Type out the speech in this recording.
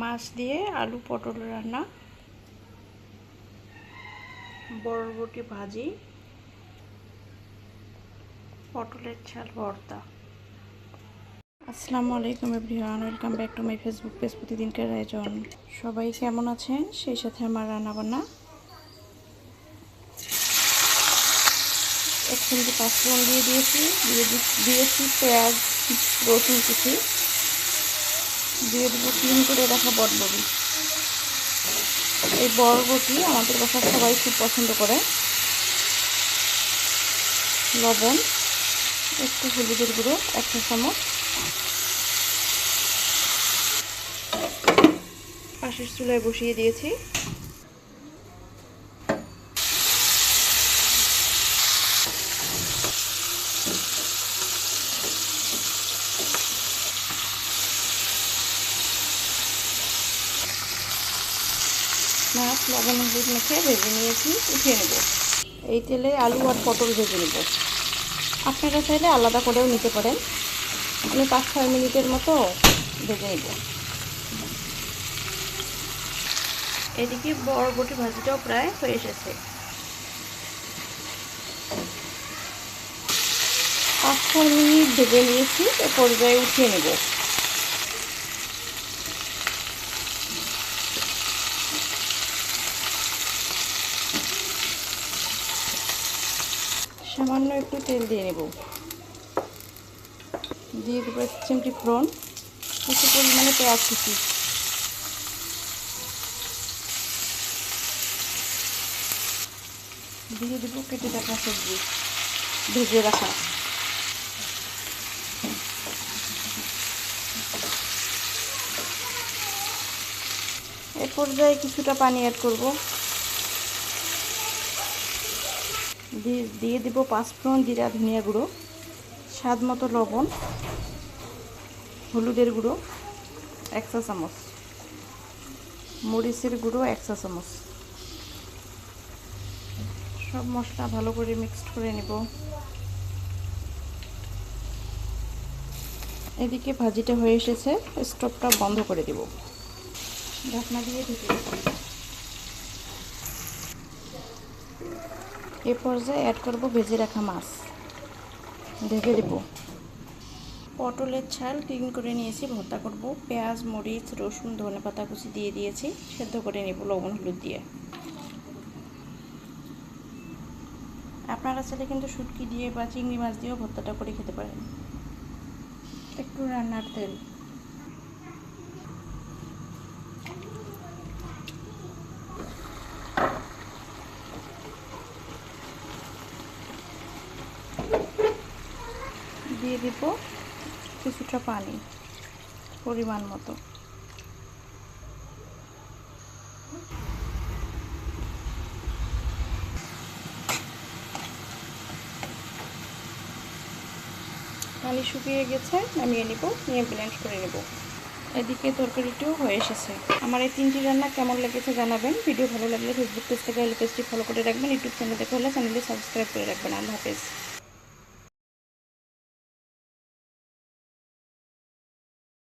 মাছ দিয়ে আলু পটল রান্না, বরবটি ভাজি, পটলের ঝাল ভর্তা। আসসালামু আলাইকুম everyone, welcome back to my Facebook page প্রতিদিনকার আয়োজন। সবাই কেমন আছেন? সেই সাথে আমার রান্না বান্না এক চিমটি পাঁচফোড়ন দিয়ে দিয়েছি দিয়ে দিয়েছি পেঁয়াজ, রসুন কুচি। দিয়ে দেবো ক্লিন করে রাখা বটবটি এই বরবটি আমাদের বাসার সবাই খুব পছন্দ করে। লবণ, একটু হলুদের গুঁড়ো, একটা চামচ। পাশের চুলায় বসিয়ে দিয়েছি। মাছ লবণ হলুদ মেখে ভেজে নিয়েছি, উঠিয়ে নেব। এই তেলে আলু আর পটল ভেজে নেব। আপনারা চাইলে আলাদা করেও নিতে পারেন। আমি পাঁচ, ছয় মিনিটের মতো ভেজে নেব। এদিকে বরবটি ভাজিটাও প্রায় হয়ে এসেছে। পাঁচ, ছয় মিনিট ভেজে নিয়েছি, এ পর্যায়ে উঠিয়ে নেব। সামান্য একটু তেল দিয়ে নেব। দিয়ে দেবো চিমটি ফোড়ন। কিছু পরিমাণে পেঁয়াজ কুচি। দিয়ে দেবো কেটে রাখা সবজি। ভেজে রাখা। এ পর্যায়ে কিছুটা পানি অ্যাড করব। দিয়ে দিয়ে দেবো পাঁচফোড়ন জিরা ধনিয়া গুঁড়ো, স্বাদ মতো লবণ, হলুদের গুঁড়ো, এক চা চামচ, মরিচের গুঁড়ো, এক চা চামচ। সব মশলা ভালো করে মিক্সড করে নেব। এদিকে ভাজিটা হয়ে এসেছে, স্টোভটা বন্ধ করে দেব। ঢাকনা দিয়ে ঢেকে এ পর্যায়ে অ্যাড করব ভেজে রাখা মাছ। ঢেকে দেব। পটলের ছাল ক্লিন করে নিয়েছি, ভর্তা করব। পেঁয়াজ, মরিচ, রসুন, ধনে পাতা কুচি দিয়ে দিয়েছি, সেদ্ধ করে নেব লবণ, হলুদ দিয়ে। আপনারা চাইলে কিন্তু শুটকি দিয়ে বা চিংড়ি মাছ দিয়েও ভর্তাটা করে খেতে পারেন। একটু রান্নার তেল। দিয়ে দিব কিছুটা পানি পরিমাণ মতো। পানি শুকিয়ে গেছে, নামিয়ে নিব, নিয়ে ব্লেন্ড করে নেব। এদিকে তরকারিটিও হয়ে এসেছে। আমার এই তিনটি রান্না কেমন লেগেছে জানাবেন। ভিডিও ভালো লাগলে ফেসবুক পেজ থেকে পেজটি ফলো করে রাখবেন। ইউটিউব চ্যানেল দেখে হলে চ্যানেলটি সাবস্ক্রাইব করে রাখবেন। আল্লাহ হাফেজ।